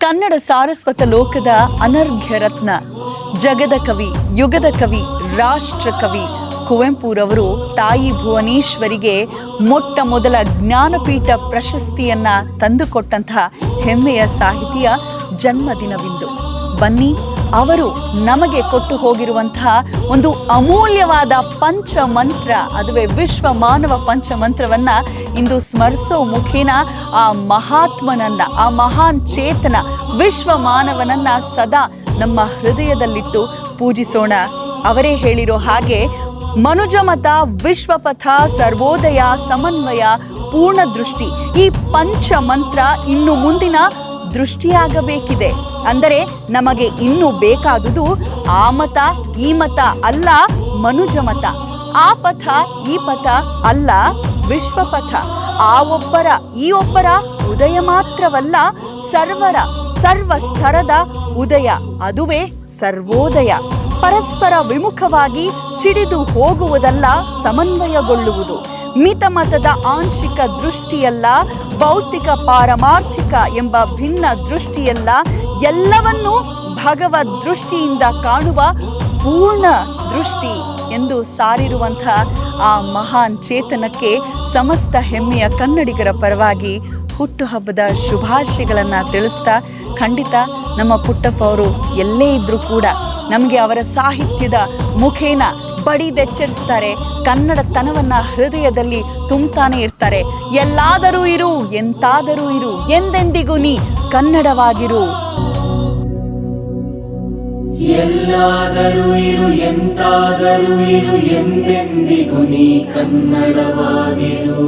ಕನ್ನಡ ಸಾರಸ್ವತ ಲೋಕದ ಅನರ್ಘ್ಯ ರತ್ನ, ಜಗದ ಕವಿ, ಯುಗದ ಕವಿ, ರಾಷ್ಟ್ರ ಕವಿ ಕುವೆಂಪುರವರು ತಾಯಿ ಭುವನೇಶ್ವರಿಗೆ ಮೊಟ್ಟ ಮೊದಲ ಜ್ಞಾನಪೀಠ ಪ್ರಶಸ್ತಿಯನ್ನ ತಂದುಕೊಟ್ಟಂತಹ ಹೆಮ್ಮೆಯ ಸಾಹಿತಿಯ ಜನ್ಮದಿನವಿಂದು. ಬನ್ನಿ. ಅವರು ನಮಗೆ ಕೊಟ್ಟು ಹೋಗಿರುವಂತಹ ಒಂದು ಅಮೂಲ್ಯವಾದ ಪಂಚಮಂತ್ರ, ಅದುವೇ ವಿಶ್ವ ಮಾನವ ಪಂಚಮಂತ್ರವನ್ನ ಇಂದು ಸ್ಮರಿಸೋ ಮುಖೇನ ಆ ಮಹಾತ್ಮನನ್ನ, ಆ ಮಹಾನ್ ಚೇತನ ವಿಶ್ವ ಮಾನವನನ್ನ ಸದಾ ನಮ್ಮ ಹೃದಯದಲ್ಲಿಟ್ಟು ಪೂಜಿಸೋಣ. ಅವರೇ ಹೇಳಿರೋ ಹಾಗೆ ಮನುಜಮತ, ವಿಶ್ವಪಥ, ಸರ್ವೋದಯ, ಸಮನ್ವಯ ಪೂರ್ಣ ದೃಷ್ಟಿ ಈ ಪಂಚಮಂತ್ರ ಇನ್ನು ಮುಂದಿನ ದೃಷ್ಟಿಯಾಗಬೇಕಿದೆ. ಅಂದರೆ ನಮಗೆ ಇನ್ನು ಬೇಕಾದುದು ಆ ಮತ ಈ ಮತ ಅಲ್ಲ ಮನುಜ ಮತ ಆ ಪಥ ಈ ಪಥ ಅಲ್ಲ, ವಿಶ್ವಪಥ. ಆ ಒಬ್ಬರ, ಈ ಒಬ್ಬರ ಉದಯ ಮಾತ್ರವಲ್ಲ, ಸರ್ವರ ಸರ್ವ ಸ್ತರದ ಉದಯ. ಅದುವೇ ಸರ್ವೋದಯ. ಪರಸ್ಪರ ವಿಮುಖವಾಗಿ ಸಿಡಿದು ಹೋಗುವುದಲ್ಲ, ಸಮನ್ವಯಗೊಳ್ಳುವುದು. ಮಿತಮತದ ಆಂಶಿಕ ದೃಷ್ಟಿಯಲ್ಲ, ಭೌತಿಕ ಪಾರಮಾರ್ಥಿಕ ಎಂಬ ಭಿನ್ನ ದೃಷ್ಟಿಯಲ್ಲ, ಎಲ್ಲವನ್ನೂ ಭಗವದ್ ದೃಷ್ಟಿಯಿಂದ ಕಾಣುವ ಪೂರ್ಣ ದೃಷ್ಟಿ ಎಂದು ಸಾರಿರುವಂತಹ ಆ ಮಹಾನ್ ಚೇತನಕ್ಕೆ ಸಮಸ್ತ ಹೆಮ್ಮೆಯ ಕನ್ನಡಿಗರ ಪರವಾಗಿ ಹುಟ್ಟುಹಬ್ಬದ ಶುಭಾಶಯಗಳನ್ನು ತಿಳಿಸ್ತಾ ಖಂಡಿತ ನಮ್ಮ ಪುಟ್ಟಪ್ಪ ಅವರು ಎಲ್ಲೇ ಇದ್ದರೂ ಕೂಡ ನಮಗೆ ಅವರ ಸಾಹಿತ್ಯದ ಮುಖೇನ ಬಡಿದೆಚ್ಚರಿಸ್ತಾರೆ ಕನ್ನಡತನವನ್ನ ಹೃದಯದಲ್ಲಿ ತುಂಬ್ತಾನೆ ಇರ್ತಾರೆ. ಎಲ್ಲಾದರೂ ಇರು, ಎಂತಾದರೂ ಇರು, ಎಂದೆಂದಿಗೂ ನೀ ಕನ್ನಡವಾಗಿರು. ಎಲ್ಲಾದರೂ ಇರು, ಎಂತಾದರೂ ಇರು, ಎಂದೆಂದಿಗೂ ನೀ ಕನ್ನಡವಾಗಿರು.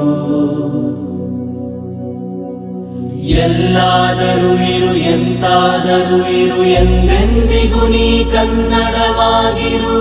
ಎಲ್ಲಾದರೂ ಇರು, ಎಂತಾದರೂ ಇರು, ಎಂದೆಂದಿಗೂ ನೀ ಕನ್ನಡವಾಗಿರು.